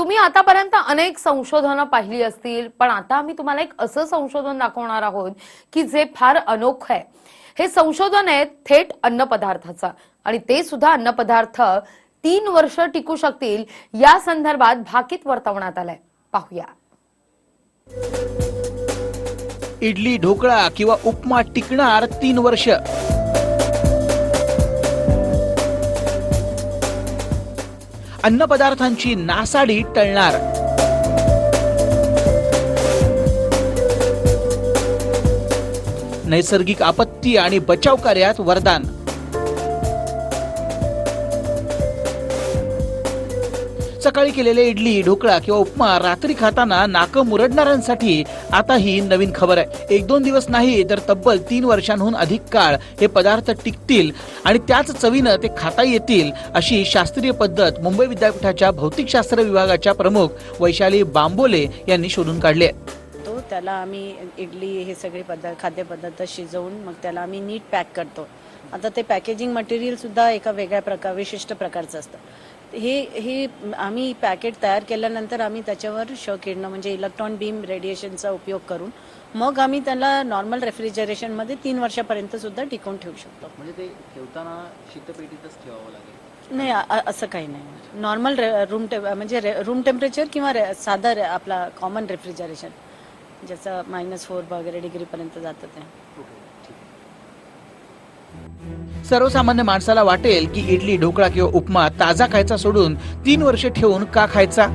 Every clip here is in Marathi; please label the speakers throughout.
Speaker 1: तुम्ही आतापर्यंत अनेक संशोधनं पाहिली असतील पण आता आम्ही तुम्हाला एक असं संशोधन दाखवणार आहोत की जे फार अनोखं आहे. हे संशोधन आहे थेट अन्नपदार्थाचं. आणि ते सुद्धा अन्नपदार्थ तीन वर्ष टिकू शकतील या संदर्भात भाकीत वर्तवण्यात आलंय. पाहूया.
Speaker 2: इडली ढोकळा किंवा उपमा टिकणार तीन वर्ष. अन्नपदार्थांची नासाडी टळणार. नैसर्गिक आपत्ती आणि बचाव कार्यात वरदान. सकाळी केलेले इडली ढोकळा किंवा उपमा रात्री खाताना नाकं मुरडणाऱ्यांसाठी आता ही नवीन खबर आहे. एक दोन दिवस नाही तर तब्बल तीन वर्षांहून अधिक काळ हे पदार्थ टिकतील आणि त्याच चवीनं ते खाता येतील अशी शास्त्रीय पद्धत मुंबई विद्यापीठाच्या भौतिकशास्त्र विभागाच्या प्रमुख वैशाली बांबोले यांनी शोधून काढली आहे.
Speaker 3: तो त्याला आम्ही इडली हे सगळे पदार्थ खाद्यपदार्थ शिजवून मग त्याला आम्ही नीट पॅक करतो. आता ते पॅकेजिंग मटेरियल सुद्धा एका वेगळ्या प्रकार विशिष्ट प्रकारचं असतं. हे हे आम्ही पॅकेट तयार केल्यानंतर आम्ही त्याच्यावर श किरणं म्हणजे इलेक्ट्रॉन बीम रेडिएशनचा उपयोग करून मग आम्ही त्याला नॉर्मल रेफ्रिजरेशनमध्ये तीन वर्षापर्यंत सुद्धा टिकवून ठेवू शकतो.
Speaker 4: म्हणजे ते ठेवताना शीतपेटीतच ठेवावं लागेल?
Speaker 3: नाही असं काही नाही. नॉर्मल रूम टे म्हणजे रूम टेम्परेचर किंवा रे- साधा आपला कॉमन रेफ्रिजरेशन ज्याचं मायनस फोर वगैरे डिग्रीपर्यंत जातं ते.
Speaker 2: सर्वसामान्य माणसाला वाटेल की इडली ढोकळा किंवा उपमा ताजा खायचा सोडून तीन वर्षे ठेवून का खायचा?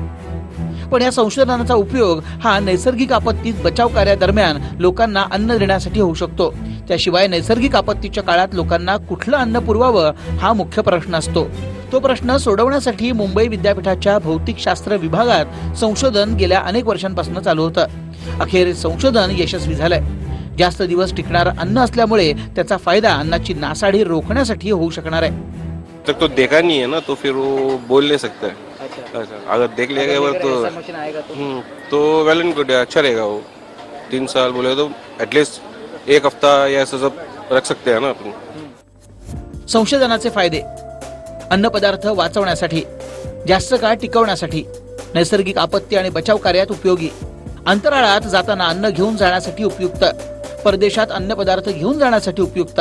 Speaker 2: पण या संशोधनाचा उपयोग हा नैसर्गिक आपत्तीत बचाव कार्यादरम्यान लोकांना अन्न देण्यासाठी होऊ शकतो. त्याशिवाय नैसर्गिक आपत्तीच्या काळात लोकांना कुठलं अन्न पुरवावं हा मुख्य प्रश्न असतो. तो प्रश्न सोडवण्यासाठी मुंबई विद्यापीठाच्या भौतिकशास्त्र विभागात संशोधन गेल्या अनेक वर्षांपासून चालू होतं. अखेर संशोधन यशस्वी झालंय. जास्त दिवस टिकणारं अन्न असल्यामुळे त्याचा फायदा अन्नाची नासाडी रोखण्यासाठी होऊ शकणार आहे.
Speaker 5: तक तो देखा नहीं है ना तो फिर वो बोल नहीं सकता है
Speaker 4: अच्छा
Speaker 5: ऐसा अगर देख बार तो?
Speaker 4: ऐसा मशीन आएगा तो?
Speaker 5: हम्म, तो वेल एंड गुड है अच्छा रहेगा वो तीन साल बोले तो एटलीस्ट एक हफ्ता या ऐसा सब रख सकते हैं ना अपन
Speaker 2: संशोधनाचे फायदे. अन्नपदार्थ वाचवण्यासाठी जास्त काळ टिकवण्यासाठी नैसर्गिक आपत्ती आणि बचाव कार्यात उपयोगी. अंतराळात जाताना अन्न घेऊन जाण्यासाठी उपयुक्त. परदेशात अन्नपदार्थ घेऊन जाण्यासाठी उपयुक्त.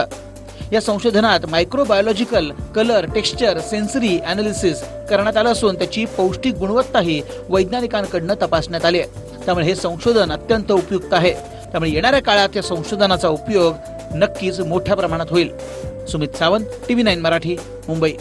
Speaker 2: या संशोधनात microbiological colour texture sensory analysis करण्यात आलं असून त्याची पौष्टिक गुणवत्ताही वैज्ञानिकांकडनं तपासण्यात आली आहे. त्यामुळे हे संशोधन अत्यंत उपयुक्त आहे. त्यामुळे येणाऱ्या काळात या संशोधनाचा उपयोग नक्कीच मोठ्या प्रमाणात होईल. Sumit Sawant TV nine Marathi Mumbai.